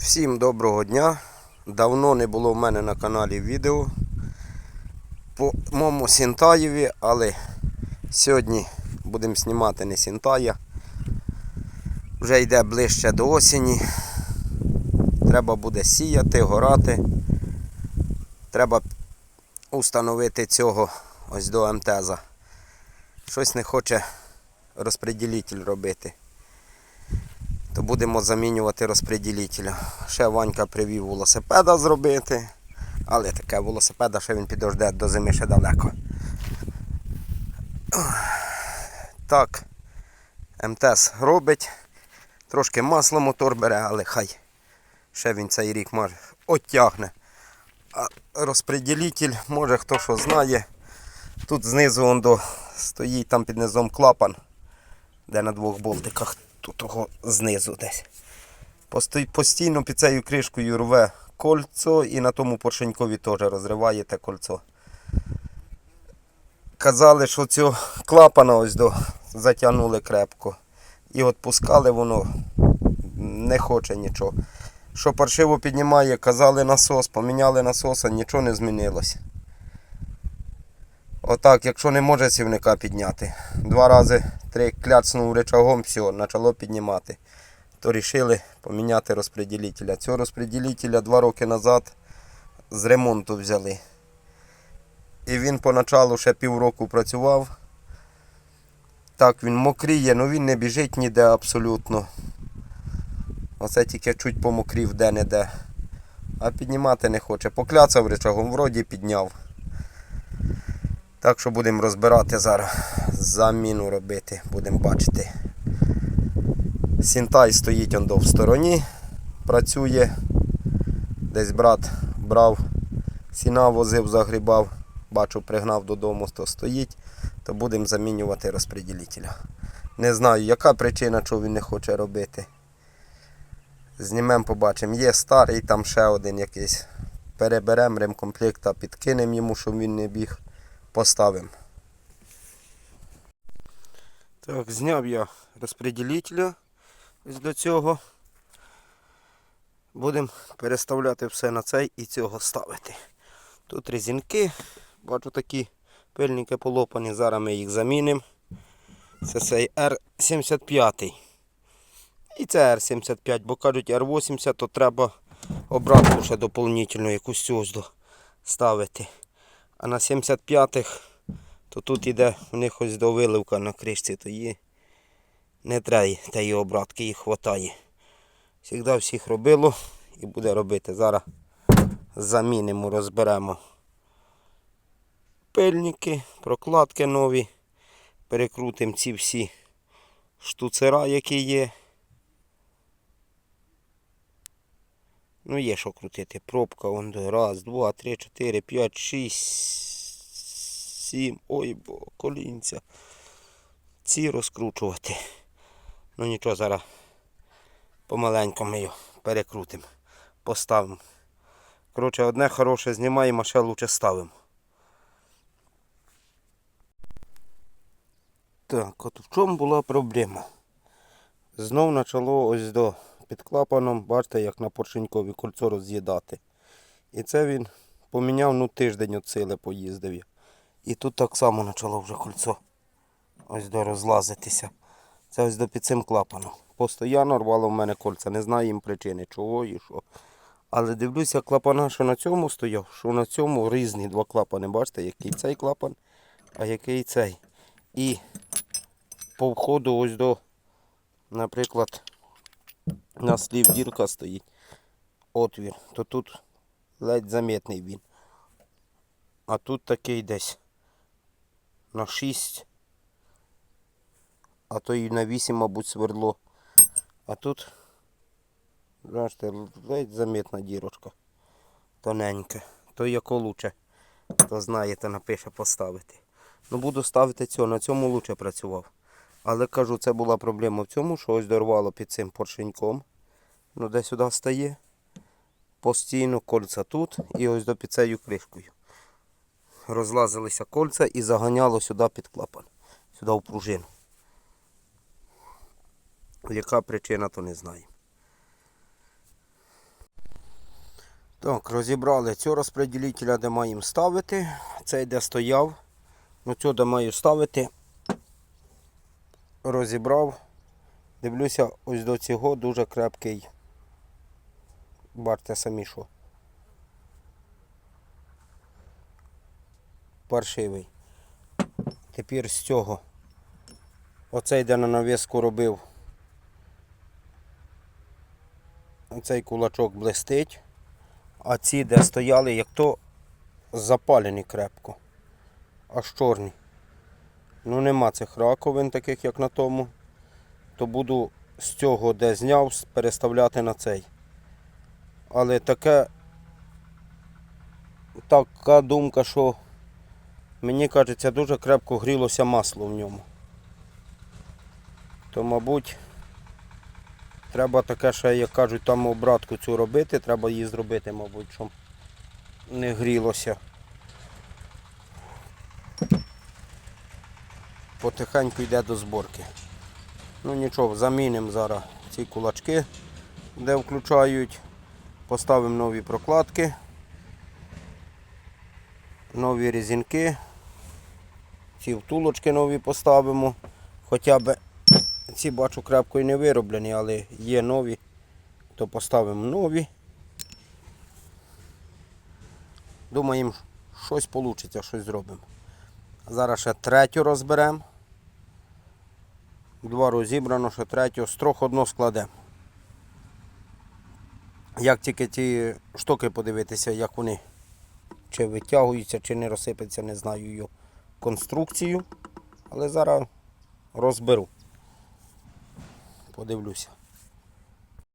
Всім доброго дня. Давно не було в мене на каналі відео по моєму Сінтаєві, але сьогодні будемо знімати не Сінтая. Вже йде ближче до осені. Треба буде сіяти, горати. Треба установити цього ось до МТЗа. Щось не хоче розпреділитель робити то будемо замінювати розпреділителя. Ще Ванька привів велосипеда зробити, але таке велосипеда, що він підожде до зими ще далеко. Так, МТС робить. Трошки масло мотор бере, але хай. Ще він цей рік може оттягне. А розпреділитель, може хто що знає. Тут знизу он до, стоїть там під низом клапан, де на двох болтиках тут того знизу десь. Постійно під цією кришкою рве кольцо і на тому поршенькові теж розриває те кольцо. Казали, що цього клапана ось до затягнули крепко. І от пускали воно не хоче нічого. Що паршиво піднімає, казали насос, поміняли насоса, нічого не змінилось. Отак, якщо не може сівника підняти. Два рази три кляцнув речагом, все, почало піднімати. То вирішили поміняти розпреділителя. Цього розпреділителя два роки назад з ремонту взяли. І він поначалу ще півроку працював. Так, він мокріє, але він не біжить ніде абсолютно. Оце тільки чуть помокрів де-не-де. А піднімати не хоче. Покляцав речагом, вроді підняв. Так що будемо розбирати зараз, заміну робити, будемо бачити. Сінтай стоїть он до в стороні, працює. Десь брат брав, сіна возив, загрібав, бачу, пригнав додому, то стоїть, то будемо замінювати розпреділителя. Не знаю, яка причина, чого він не хоче робити. Знімемо, побачимо. Є старий, там ще один якийсь. Переберемо ремкомплекта, підкинемо йому, щоб він не біг поставимо. Так, зняв я розпреділителя ось до цього. Будемо переставляти все на цей і цього ставити. Тут резинки, бачу такі пильники полопані, зараз ми їх замінимо. Це цей R75. І це R75, бо кажуть R80, то треба обратку ще доповнительну якусь ось ставити. А на 75-х, то тут іде у них ось до виливка на кришці, то її не треба тієї обратки, їх вистачає. Завжди всіх робило і буде робити. Зараз замінимо, розберемо пильники, прокладки нові, перекрутимо ці всі штуцера, які є. Ну, є що крутити. Пробка, вон. Раз, два, три, чотири, п'ять, шість, сім. Ой, бо колінця. Ці розкручувати. Ну нічого, зараз помаленьку ми його перекрутимо. Поставимо. Коротше, одне хороше знімаємо, а ще лучше ставимо. Так, от в чому була проблема? Знов почало ось до під клапаном, бачите, як на поршенькові кольцо роз'їдати. І це він поміняв ну тиждень от сили поїздив я. І тут так само почало вже кольцо ось до розлазитися. Це ось до під цим клапаном. Постоянно рвало в мене кольця. Не знаю їм причини, чого і що. Але дивлюся, клапана, що на цьому стояв, що на цьому різні два клапани. Бачите, який цей клапан, а який цей. І по входу ось до, наприклад, на слів дірка стоїть отвір, то тут ледь замітний він. А тут такий десь на 6, а то і на 8, мабуть, свердло. А тут, бачите, ледь замітна дірочка. Тоненька. То яко лучше, то напише поставити. Ну буду ставити цього, на цьому лучше працював. Але кажу, це була проблема в цьому, що ось дорвало під цим поршеньком. Ну, де сюди стає. Постійно кольця тут і ось до під цією кришкою. Розлазилися кольця і заганяло сюди під клапан. Сюди в пружину. Яка причина, то не знаю. Так, розібрали цього розподілителя, де маємо ставити. Цей де стояв. Ну цього де маю ставити. Розібрав. Дивлюся, ось до цього дуже крепкий. Бачите самі що. Паршивий. Тепер з цього. Оцей, де на навіску робив. Оцей кулачок блистить. А ці, де стояли, як то запалені крепко. Аж чорні. Ну нема цих раковин, таких як на тому. То буду з цього, де зняв, переставляти на цей. Але таке така думка, що мені кажеться, дуже крепко грілося масло в ньому. То, мабуть, треба таке ще, як кажуть, там обратку цю робити, треба її зробити, мабуть, щоб не грілося. Потихеньку йде до зборки. Ну нічого, замінимо зараз ці кулачки, де включають. Поставимо нові прокладки, нові різинки. Ці втулочки нові поставимо. Хоча б ці бачу крепко і не вироблені, але є нові, то поставимо нові. Думаємо, щось вийде, щось зробимо. Зараз ще третю розберемо. Два розібрано, ще третю, з трьох одно складемо. Як тільки ті штуки подивитися, як вони чи витягуються, чи не розсипаться, не знаю його конструкцію. Але зараз розберу. Подивлюся.